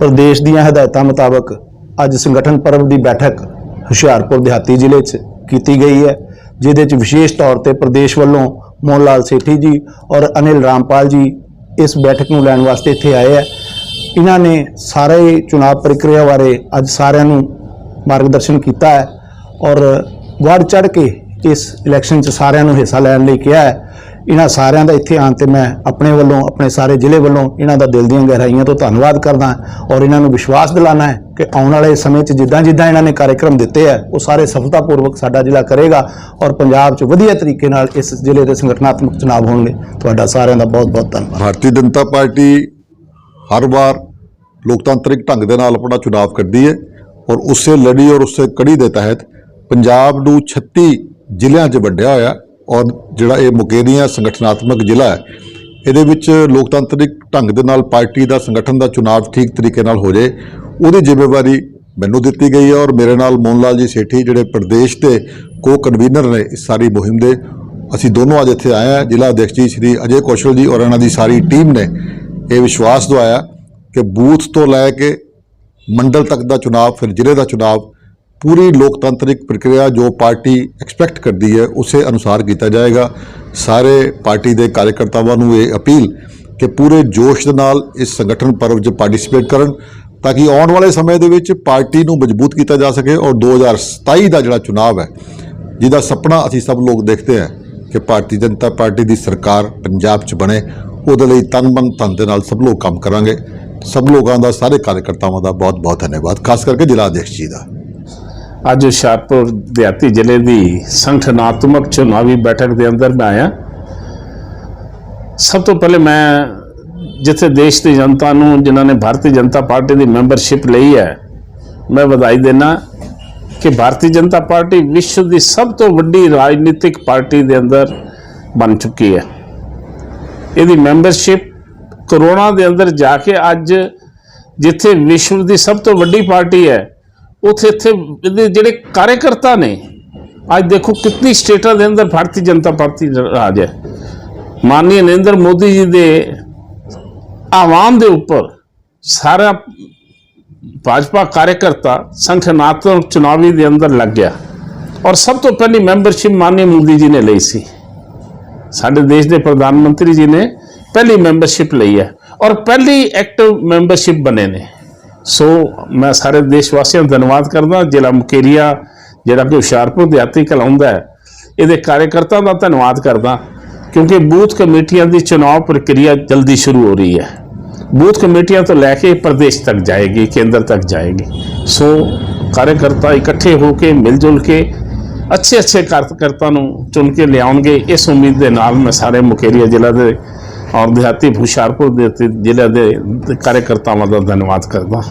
ਪ੍ਰਦੇਸ਼ ਦੀਆਂ ਹਦਾਇਤਾਂ ਮੁਤਾਬਕ ਅੱਜ ਸੰਗਠਨ ਪਰਬ ਦੀ ਬੈਠਕ ਹੁਸ਼ਿਆਰਪੁਰ ਦਿਹਾਤੀ ਜ਼ਿਲ੍ਹੇ 'ਚ ਕੀਤੀ ਗਈ ਹੈ, ਜਿਹਦੇ 'ਚ ਵਿਸ਼ੇਸ਼ ਤੌਰ ਤੇ ਪ੍ਰਦੇਸ਼ ਵੱਲੋਂ ਮੋਹਨ ਲਾਲ ਸੇਠੀ ਜੀ ਔਰ ਅਨਿਲ ਰਾਮਪਾਲ ਜੀ ਇਸ ਬੈਠਕ ਨੂੰ ਲੈਣ ਵਾਸਤੇ ਇੱਥੇ ਆਏ ਹੈ। ਇਹਨਾਂ ਨੇ ਸਾਰੇ ਚੁਣਾਵ ਪ੍ਰਕਿਰਿਆ ਬਾਰੇ ਅੱਜ ਸਾਰਿਆਂ ਨੂੰ ਮਾਰਗਦਰਸ਼ਨ ਕੀਤਾ ਹੈ ਔਰ ਵੜ ਚੜ ਕੇ ਇਸ ਇਲੈਕਸ਼ਨ 'ਚ ਸਾਰਿਆਂ ਨੂੰ ਹਿੱਸਾ ਲੈਣ ਲਈ ਕਿਹਾ ਹੈ। ਇਹਨਾਂ ਸਾਰਿਆਂ ਦਾ ਇੱਥੇ ਆਉਣ ਤੇ ਮੈਂ ਆਪਣੇ ਵੱਲੋਂ, ਆਪਣੇ ਸਾਰੇ ਜ਼ਿਲ੍ਹੇ ਵੱਲੋਂ ਇਹਨਾਂ ਦਾ ਦਿਲ ਦੀਆਂ ਗਹਿਰਾਈਆਂ ਤੋਂ ਧੰਨਵਾਦ ਕਰਦਾ ਔਰ ਇਹਨਾਂ ਨੂੰ ਵਿਸ਼ਵਾਸ ਦਿਲਾਣਾ ਹੈ ਕਿ ਆਉਣ ਵਾਲੇ ਸਮੇਂ 'ਚ ਜਿੱਦਾਂ ਜਿੱਦਾਂ ਇਹਨਾਂ ਨੇ ਕਾਰਜਕ੍ਰਮ ਦਿੱਤੇ ਹੈ ਉਹ ਸਾਰੇ ਸਫਲਤਾਪੂਰਵਕ ਸਾਡਾ ਜ਼ਿਲ੍ਹਾ ਕਰੇਗਾ ਔਰ ਪੰਜਾਬ 'ਚ ਵਧੀਆ ਤਰੀਕੇ ਨਾਲ ਇਸ ਜ਼ਿਲ੍ਹੇ ਦੇ ਸੰਗਠਨਾਤਮਕ ਚੁਣਾਵ ਹੋਣਗੇ। ਤੁਹਾਡਾ ਸਾਰਿਆਂ ਦਾ ਬਹੁਤ ਬਹੁਤ ਧੰਨਵਾਦ। ਭਾਰਤੀ ਜਨਤਾ ਪਾਰਟੀ ਹਰ ਵਾਰ ਲੋਕਤਾਂਤਰਿਕ ਢੰਗ ਦੇ ਨਾਲ ਆਪਣਾ ਚੁਣਾਵ ਕਰਦੀ ਹੈ ਔਰ ਉਸੇ ਲੜੀ ਔਰ ਉਸੇ ਕੜੀ ਦੇ ਤਹਿਤ ਪੰਜਾਬ ਨੂੰ 36 ਜ਼ਿਲ੍ਹਿਆਂ 'ਚ ਵੰਡਿਆ ਹੋਇਆ। ਔਰ ਜਿਹੜਾ ਇਹ ਮੁਕੇਰੀਆਂ ਸੰਗਠਨਾਤਮਕ ਜ਼ਿਲ੍ਹਾ ਹੈ, ਇਹਦੇ ਵਿੱਚ ਲੋਕਤੰਤਰਿਕ ਢੰਗ ਦੇ ਨਾਲ ਪਾਰਟੀ ਦਾ ਸੰਗਠਨ ਦਾ ਚੁਣਾਵ ਠੀਕ ਤਰੀਕੇ ਨਾਲ ਹੋ ਜਾਏ ਉਹਦੀ ਜ਼ਿੰਮੇਵਾਰੀ ਮੈਨੂੰ ਦਿੱਤੀ ਗਈ ਹੈ ਔਰ ਮੇਰੇ ਨਾਲ ਮੋਹਨ ਲਾਲ ਜੀ ਸੇਠੀ ਜਿਹੜੇ ਪ੍ਰਦੇਸ਼ ਦੇ ਕੋ ਕਨਵੀਨਰ ਨੇ ਇਸ ਸਾਰੀ ਮੁਹਿੰਮ ਦੇ, ਅਸੀਂ ਦੋਨੋਂ ਅੱਜ ਇੱਥੇ ਆਏ ਹਾਂ, ਜ਼ਿਲ੍ਹਾ ਅਧਿਕਸ਼ ਜੀ ਸ਼੍ਰੀ ਅਜੇ ਕੌਸ਼ਲ ਜੀ ਔਰ ਇਹਨਾਂ ਦੀ ਸਾਰੀ ਟੀਮ ਨੇ ਇਹ ਵਿਸ਼ਵਾਸ ਦਵਾਇਆ ਕਿ ਬੂਥ ਤੋਂ ਲੈ ਕੇ ਮੰਡਲ ਤੱਕ ਦਾ ਚੁਣਾਵ, ਫਿਰ ਜ਼ਿਲ੍ਹੇ ਦਾ ਚੁਣਾਵ ਪੂਰੀ ਲੋਕਤੰਤਰਿਕ ਪ੍ਰਕਿਰਿਆ ਜੋ ਪਾਰਟੀ ਐਕਸਪੈਕਟ ਕਰਦੀ ਹੈ, ਉਸੇ ਅਨੁਸਾਰ ਕੀਤਾ ਜਾਏਗਾ। ਸਾਰੇ ਪਾਰਟੀ ਦੇ ਕਾਰਜਕਰਤਾਵਾਂ ਨੂੰ ਇਹ ਅਪੀਲ ਕਿ ਪੂਰੇ ਜੋਸ਼ ਦੇ ਨਾਲ ਇਸ ਸੰਗਠਨ ਪਰਵ 'ਚ ਪਾਰਟਿਸਿਪੇਟ ਕਰਨ ਤਾਂ ਕਿ ਆਉਣ ਵਾਲੇ ਸਮੇਂ ਦੇ ਵਿੱਚ ਪਾਰਟੀ ਨੂੰ ਮਜ਼ਬੂਤ ਕੀਤਾ ਜਾ ਸਕੇ ਔਰ 2027 ਦਾ ਜਿਹੜਾ ਚੁਣਾਵ ਹੈ, ਜਿਹਦਾ ਸੁਪਨਾ ਅਸੀਂ ਸਭ ਲੋਕ ਦੇਖਦੇ ਹਾਂ ਕਿ ਭਾਰਤੀ ਜਨਤਾ ਪਾਰਟੀ ਦੀ ਸਰਕਾਰ ਪੰਜਾਬ 'ਚ ਬਣੇ, ਉਹਦੇ ਲਈ ਤਨ ਮਨ ਧਨ ਦੇ ਨਾਲ ਸਭ ਲੋਕ ਕੰਮ ਕਰਾਂਗੇ। ਸਭ ਲੋਕਾਂ ਦਾ, ਸਾਰੇ ਕਾਰਜਕਰਤਾਵਾਂ ਦਾ ਬਹੁਤ ਬਹੁਤ ਧੰਨਵਾਦ, ਖਾਸ ਕਰਕੇ ਜ਼ਿਲ੍ਹਾ ਅਧਿਕਸ਼ ਜੀ ਦਾ। ਅੱਜ ਹੁਸ਼ਿਆਰਪੁਰ ਦਿਹਾਤੀ ਜ਼ਿਲ੍ਹੇ ਦੀ ਸੰਗਠਨਾਤਮਕ ਚੁਣਾਵੀ ਬੈਠਕ ਦੇ ਅੰਦਰ ਮੈਂ ਆਇਆ। ਸਭ ਤੋਂ ਪਹਿਲੇ ਮੈਂ ਜਿੱਥੇ ਦੇਸ਼ ਦੀ ਜਨਤਾ ਨੂੰ, ਜਿਨ੍ਹਾਂ ਨੇ ਭਾਰਤੀ ਜਨਤਾ ਪਾਰਟੀ ਦੀ ਮੈਂਬਰਸ਼ਿਪ ਲਈ ਹੈ, ਮੈਂ ਵਧਾਈ ਦੇਣਾ ਕਿ ਭਾਰਤੀ ਜਨਤਾ ਪਾਰਟੀ ਵਿਸ਼ਵ ਦੀ ਸਭ ਤੋਂ ਵੱਡੀ ਰਾਜਨੀਤਿਕ ਪਾਰਟੀ ਦੇ ਅੰਦਰ ਬਣ ਚੁੱਕੀ ਹੈ। ਇਹਦੀ ਮੈਂਬਰਸ਼ਿਪ ਕਰੋਨਾ ਦੇ ਅੰਦਰ ਜਾ ਕੇ ਅੱਜ ਜਿੱਥੇ ਵਿਸ਼ਵ ਦੀ ਸਭ ਤੋਂ ਵੱਡੀ ਪਾਰਟੀ ਹੈ ਉੱਥੇ ਇੱਥੇ ਇਹਦੇ ਜਿਹੜੇ ਕਾਰਜਕਰਤਾ ਨੇ, ਅੱਜ ਦੇਖੋ ਕਿੰਨੀ ਸਟੇਟਾਂ ਦੇ ਅੰਦਰ ਭਾਰਤੀ ਜਨਤਾ ਪਾਰਟੀ ਰਾਜ ਹੈ। ਮਾਨਨੀय ਨਰਿੰਦਰ ਮੋਦੀ ਜੀ ਦੇ ਆਵਾਮ ਦੇ ਉੱਪਰ ਸਾਰਾ ਭਾਜਪਾ ਕਾਰਜਕਰਤਾ ਸੰਗਠਨਾਤਮਕ ਚੁਣਾਵੀ ਦੇ ਅੰਦਰ ਲੱਗ ਗਿਆ। ਔਰ ਸਭ ਤੋਂ ਪਹਿਲੀ ਮੈਂਬਰਸ਼ਿਪ ਮਾਨਨੀय ਮੋਦੀ ਜੀ ਨੇ ਲਈ ਸੀ। ਸਾਡੇ ਦੇਸ਼ ਦੇ ਪ੍ਰਧਾਨ ਮੰਤਰੀ ਜੀ ਨੇ ਪਹਿਲੀ ਮੈਂਬਰਸ਼ਿਪ ਲਈ ਹੈ। ਔਰ ਪਹਿਲੀ ਐਕਟਿਵ ਮੈਂਬਰਸ਼ਿਪ ਬਣੇ ਨੇ। ਸੋ ਮੈਂ ਸਾਰੇ ਦੇਸ਼ ਵਾਸੀਆਂ ਦਾ ਧੰਨਵਾਦ ਕਰਦਾ, ਜ਼ਿਲ੍ਹਾ ਮੁਕੇਰੀਆ, ਜਿਹੜਾ ਕਿ ਹੁਸ਼ਿਆਰਪੁਰ ਦਿਹਾਤੀ ਕਲਾਉਂਦਾ ਹੈ, ਇਹਦੇ ਕਾਰਜਕਰਤਾ ਦਾ ਧੰਨਵਾਦ ਕਰਦਾ, ਕਿਉਂਕਿ ਬੂਥ ਕਮੇਟੀਆਂ ਦੀ ਚੋਣ ਪ੍ਰਕਿਰਿਆ ਜਲਦੀ ਸ਼ੁਰੂ ਹੋ ਰਹੀ ਹੈ। ਬੂਥ ਕਮੇਟੀਆਂ ਤੋਂ ਲੈ ਕੇ ਪ੍ਰਦੇਸ਼ ਤੱਕ ਜਾਏਗੀ, ਕੇਂਦਰ ਤੱਕ ਜਾਏਗੀ। ਸੋ ਕਾਰਜਕਰਤਾ ਇਕੱਠੇ ਹੋ ਕੇ ਮਿਲ ਜੁਲ ਕੇ ਅੱਛੇ ਅੱਛੇ ਕਾਰਜਕਰਤਾ ਨੂੰ ਚੁਣ ਕੇ ਲਿਆਉਣਗੇ, ਇਸ ਉਮੀਦ ਦੇ ਨਾਲ ਮੈਂ ਸਾਰੇ ਮੁਕੇਰੀਆ ਜ਼ਿਲ੍ਹਾ ਦੇ ਔਰ ਦਿਹਾਤੀ ਹੁਸ਼ਿਆਰਪੁਰ ਦੇ ਜ਼ਿਲ੍ਹੇ ਦੇ ਕਾਰਜਕਰਤਾਵਾਂ ਦਾ ਧੰਨਵਾਦ ਕਰਦਾ